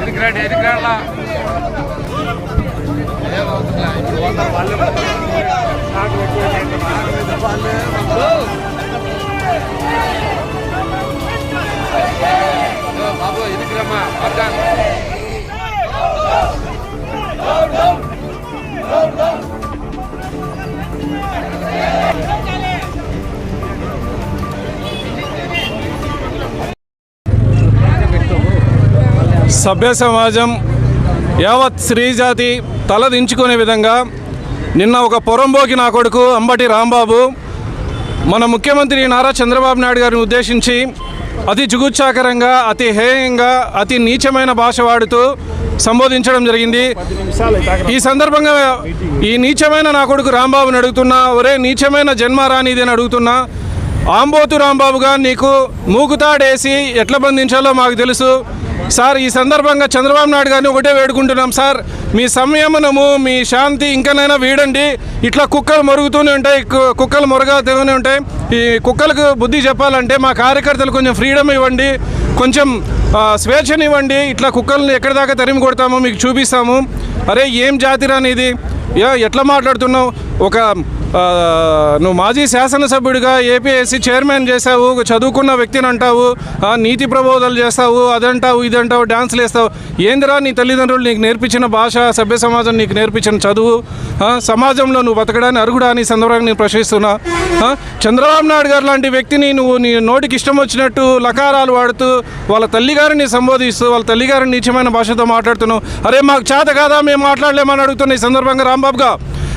இருக்கிறாடா இருக்கிறாடா బాబు ఎరికిరమ్మా పక్కన సభ్య సమాజం యావత్ స్త్రీజాతి తలదించుకునే విధంగా నిన్న ఒక పొరంబోకి నా కొడుకు అంబటి రాంబాబు మన ముఖ్యమంత్రి నారా చంద్రబాబు నాయుడు గారిని ఉద్దేశించి అతి జుగుచ్చాకరంగా అతి హేయంగా అతి నీచమైన భాష వాడుతూ సంబోధించడం జరిగింది. ఈ సందర్భంగా ఈ నీచమైన నా కొడుకు రాంబాబుని అడుగుతున్నా ఒరే నీచమైన జన్మ అని అడుగుతున్నా ఆంబోతు రాంబాబుగా నీకు మూకుతాడేసి ఎట్లా బంధించాలో మాకు తెలుసు. సార్ ఈ సందర్భంగా చంద్రబాబు నాయుడు గారిని ఒకటే వేడుకుంటున్నాం. సార్ మీ సంయమనము మీ శాంతి ఇంకనైనా వీడండి. ఇట్లా కుక్కలు మరుగుతూనే ఉంటాయి కుక్కలు మొరగతూనే ఉంటాయి. ఈ కుక్కలకు బుద్ధి చెప్పాలంటే మా కార్యకర్తలు కొంచెం ఫ్రీడమ్ ఇవ్వండి. కొంచెం స్వేచ్ఛనివ్వండి. ఇట్లా కుక్కల్ని ఎక్కడి దాకా తరిమి కొడతామో మీకు చూపిస్తాము. అరే ఏం జాతిరా అనేది యా ఎట్లా మాట్లాడుతున్నావు? ఒక నువ్వు మాజీ శాసనసభ్యుడిగా ఏపీఎస్సీ చైర్మన్ చేసావు చదువుకున్న వ్యక్తిని అంటావు నీతి ప్రబోధాలు చేస్తావు అదంటావు ఇదంటావు డ్యాన్స్లు వేస్తావు. ఏందిరా నీ తల్లిదండ్రులు నీకు నేర్పించిన భాష సభ్య సమాజం నీకు నేర్పించిన చదువు? సమాజంలో నువ్వు బతకడానికి అరుగుడా అని సందర్భంగా నేను ప్రశ్నిస్తున్నా. చంద్రబాబు నాయుడు గారు లాంటి వ్యక్తిని నువ్వు నీ నోటికి ఇష్టం వచ్చినట్టు లకారాలు వాడుతూ వాళ్ళ తల్లిగారిని సంబోధిస్తూ వాళ్ళ తల్లిగారిని నీచమైన భాషతో మాట్లాడుతున్నావు. అరే మాకు చేత కాదా? మేము మాట్లాడలేమని అడుగుతున్నా ఈ సందర్భంగా రాంబాబుగా.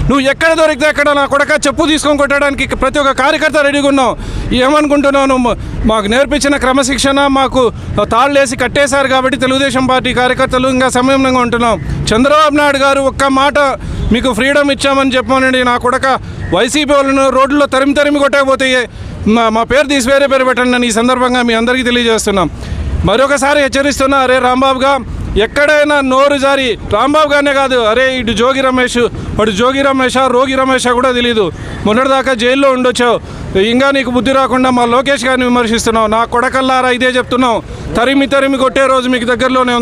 నువ్వు ఎక్కడ దొరికితే అక్కడ నా కొడక చెప్పు తీసుకొని కొట్టడానికి ప్రతి ఒక్క కార్యకర్త రెడీగా ఉన్నావు. ఏమనుకుంటున్నావు మాకు నేర్పించిన క్రమశిక్షణ మాకు తాళ్ళేసి కట్టేశారు కాబట్టి తెలుగుదేశం పార్టీ కార్యకర్తలు ఇంకా సంయమనంగా ఉంటున్నాం. చంద్రబాబు నాయుడు గారు ఒక్క మాట మీకు ఫ్రీడమ్ ఇచ్చామని చెప్పానండి నా కొడక వైసీపీ వాళ్ళను రోడ్లో తరిమి తరిమి కొట్టకపోతే మా మా పేరు తీసి వేరే పేరు పెట్టండి అని ఈ సందర్భంగా మీ అందరికీ తెలియజేస్తున్నాం. మరొకసారి హెచ్చరిస్తున్నా అరే రాంబాబుగా ఎక్కడైనా నోరు జారి రాంబాబు గారినే కాదు అరే ఇటు జోగి రమేష్ అటు జోగి రమేష రోగి రమేష కూడా తెలియదు మొన్నటిదాకా జైల్లో ఉండొచ్చావు. ఇంకా నీకు బుద్ధి రాకుండా మా లోకేష్ గారిని విమర్శిస్తున్నావు. నా కొడకల్లారా ఇదే చెప్తున్నావు. తరిమి తరిమి కొట్టే రోజు మీకు దగ్గరలోనే ఉంది.